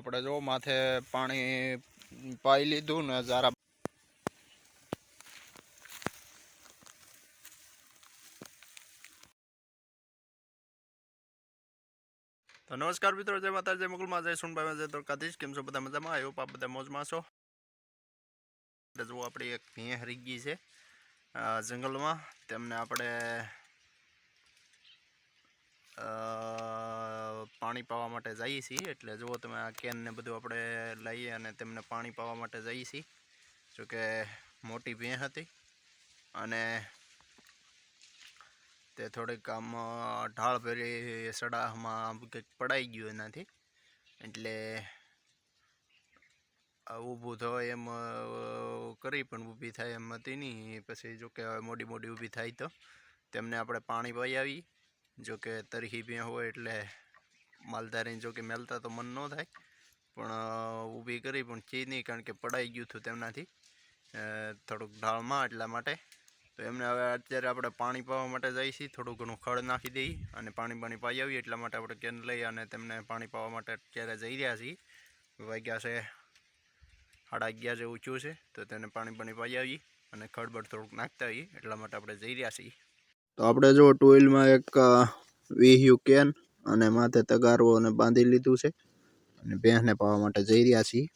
આપણે જો માથે પાણી પાઈ લીધું ને જરા તો નમસ્કાર મિત્રો, જય માતા જય મુકુલમાં જય સુનભાઈ જય દ્વારકાધીશ. કેમ છો બધા મજામાં? આવ્યો પાપ બધા મોજમાં છો. જુઓ આપણી એક ભીં હરી ગઈ છે જંગલમાં. તેમને આપણે પાણી પાવા માટે જઈએ છીએ. એટલે જુઓ તમે આ કેનને બધું આપણે લઈએ અને તેમને પાણી પાવા માટે જઈએ છીએ. જોકે મોટી ભીં હતી અને તે થોડીક આમ ઢાળ ભરી સડામાં કંઈક પડાઈ ગયું એનાથી. એટલે ઊભું થાય એમ કરી પણ ઊભી થાય એમ હતી નહીં. પછી જો કે હવે મોડી મોડી ઊભી થાય તો તેમને આપણે પાણી પાઈ આવી જો કે તરહી બે હોય એટલે માલધારીને જો કે મેલતા તો મન ન થાય. પણ ઊભી કરી, પણ ચી નહીં, કારણ કે પડાઈ ગયું હતું તેમનાથી. થોડુંક ઢાળમાં એટલા માટે. તો એમને હવે અત્યારે આપણે પાણી પાવા માટે જઈએ છીએ. થોડું ઘણું ખડ નાખી દઈએ અને પાણી પાણી પાઈ આવીએ. એટલા માટે આપણે કેન લઈ અને તેમને પાણી પાવા માટે અત્યારે જઈ રહ્યા છીએ. વાગ્યા છે સાડા અગિયાર જેવું ઊંચું છે. તો તેને પાણી પાણી પાઈ આવીએ અને ખડબડ થોડુંક નાખતા આવીએ. એટલા માટે આપણે જઈ રહ્યા છીએ. તો આપણે જો ટોઇલમાં એક વીહ્યું કેન અને માથે તગારવો અને બાંધી લીધું છે. અને ભેંસને પાવા માટે જઈ રહ્યા છીએ.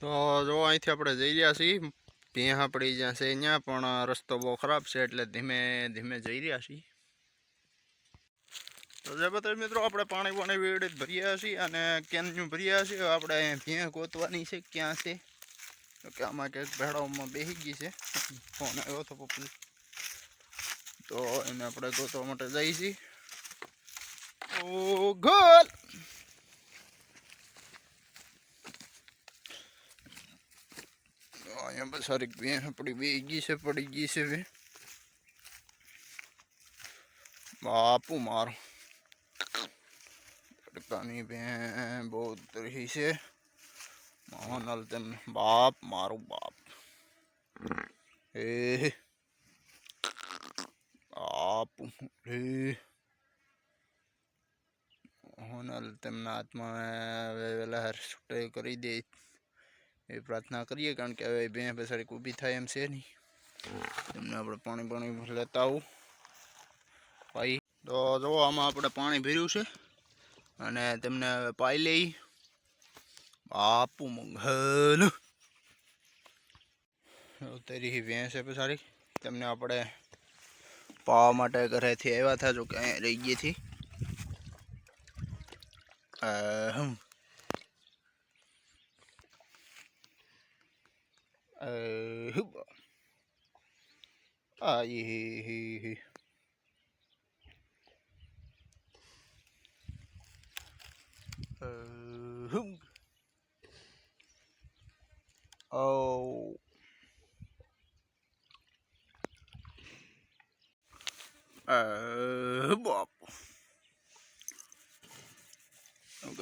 તો જો અહીંથી આપણે જઈ રહ્યા છીએ. ભેં આપણી જ્યાં છે ત્યાં પણ રસ્તો બહુ ખરાબ છે એટલે ધીમે ધીમે જઈ રહ્યા છીએ. તો જે બધા મિત્રો, આપણે પાણી પાણી વેડી ભર્યા છીએ અને કેનનું ભર્યા છીએ. આપણે અહીંયા ભેં ગોતવાની છે, ક્યાં છે? તો કે આમાં કંઈક ભેડાઓમાં બેસી ગઈ છે. ફોન આવ્યો હતો પપ્પુ તો એને આપણે ગોતવા માટે છીએ. ઓ ગોલ! બસ સારી ભેં આપણી બે ગઈ છે પડી ગઈ છે બે બાપુ મારો તડકાની ભેં બહુ તરી છે મોહનલ તેમ બાપ મારું બાપ એ બાપુ રે મોહનલ તેમના હાથમાં વહેલા છૂટે કરી દે એ પ્રાર્થના કરીએ, કારણ કે હવે બે બેસાડી ઊભી થાય એમ છે નહીં. તેમને આપણે પાણી પાણી લેતા આવું. પાઈ તો જો આમાં આપણે પાણી ભર્યું છે અને તેમને હવે પાઈ લઈ. બાપુ મંગલ. ઉતરી ભેંસ છે પછાડી તેમને આપણે પાવા માટે ઘરેથી આવ્યા હતા, જો કે અહીંયા રહી ગઈ હતી. અહમ. અહમ. આઈ અહમ. Oh. બાપ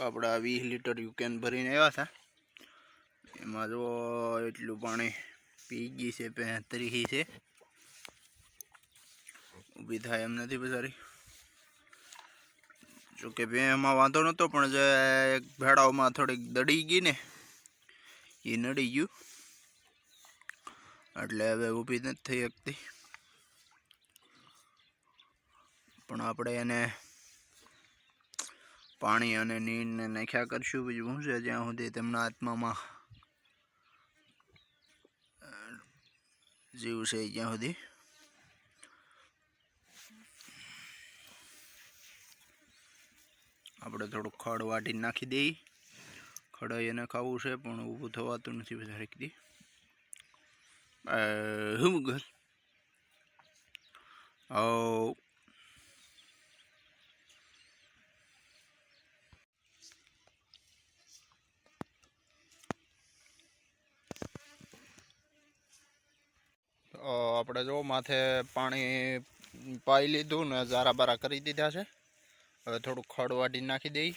આપણે આ વીસ લીટર યુકેન ભરીને આવ્યા હતા એમાં જો એટલું પાણી પી ગઈ છે પહેતરી છે. ઊભી થાય એમ નથી બજારી જોકે એમાં વાંધો નહોતો પણ જે એક ભેડાઓમાં થોડીક દડી ગઈ ને એ નડી ગયું. એટલે હવે ઊભી નથી થઈ શકતી. પણ આપણે એને પાણી અને નીરને નાખ્યા કરશું, બીજું શું છે? જ્યાં સુધી તેમના આત્મામાં જીવ છે ત્યાં સુધી. આપણે થોડુંક ખડ વાટીને નાખી દઈએ ખડાઈ એને ખાવું છે, પણ ઊભું થવાતું નથી વધારે કીધી હું ઘર Oh. આપણે જો માથે પાણી પાઈ લીધું ને ઝારા બારા કરી દીધા છે. હવે થોડું ખડ વાટી નાખી દઈ.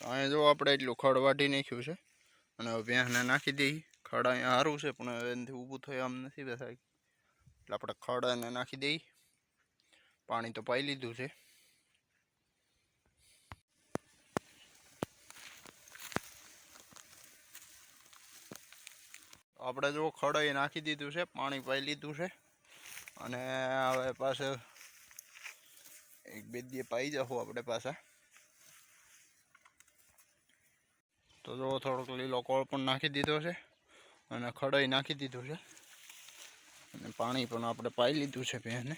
અહીંયા જો આપણે એટલું ખડ વાટી નાખ્યું છે. અને હવે ભેંસને નાખી દઈ. ખડ અહીંયા સારું છે, પણ એનાથી ઊભું થયું આમ નથી બેસાય. એટલે આપણે ખડ એને નાખી દઈ. પાણી તો પાઈ લીધું છે. આપણે જો ખડાઈ નાખી દીધું છે, પાણી પાઈ લીધું છે. અને હવે પાસે એક બે દી પાઈ જશું આપણે પાછા. તો જો થોડોક લીલો કોળ પણ નાખી દીધો છે અને ખડાઈ નાખી દીધું છે. અને પાણી પણ આપણે પાઈ લીધું છે ભેંસને.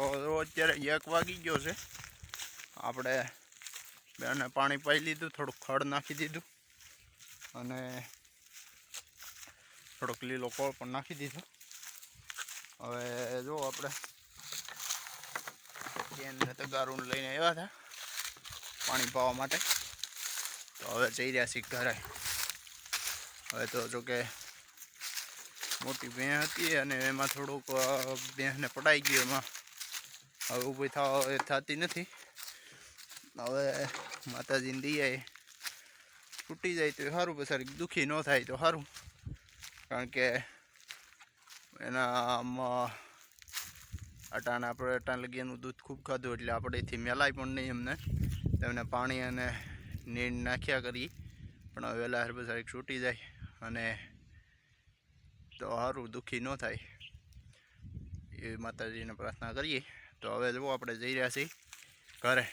તો અત્યારે એક વાગી ગયો છે. આપણે બેને પાણી પાઈ લીધું થોડુંક ખડ નાખી દીધું અને થોડોક લીલો કોળ પણ નાખી દીધો. હવે જો આપણે બેનને તગારું લઈને આવ્યા હતા પાણી પાવા માટે. તો હવે જઈ રહ્યા છીએ ઘરે. હવે તો જો કે મોટી ભેં હતી અને એમાં થોડુંક અ, પડાઈ ગયું એમાં. હવે ઊભી થવા થતી નથી. હવે માતાજીની દયાએ તૂટી જાય તો સારું પછી દુઃખી ન થાય તો સારું. કારણ કે એના આમાં અટાણે આપણે અટાણ લગી એનું દૂધ ખૂબ ખાધું એટલે આપણે એથી મેલાય પણ નહીં એમને. તેમને પાણી અને નીર નાખ્યા કરી પણ હવે વહેલા હર પછી છૂટી જાય અને તો સારું દુઃખી ન થાય. એવી માતાજીને પ્રાર્થના કરીએ. તો હવે જુઓ આપણે જઈ રહ્યા છીએ ઘરે.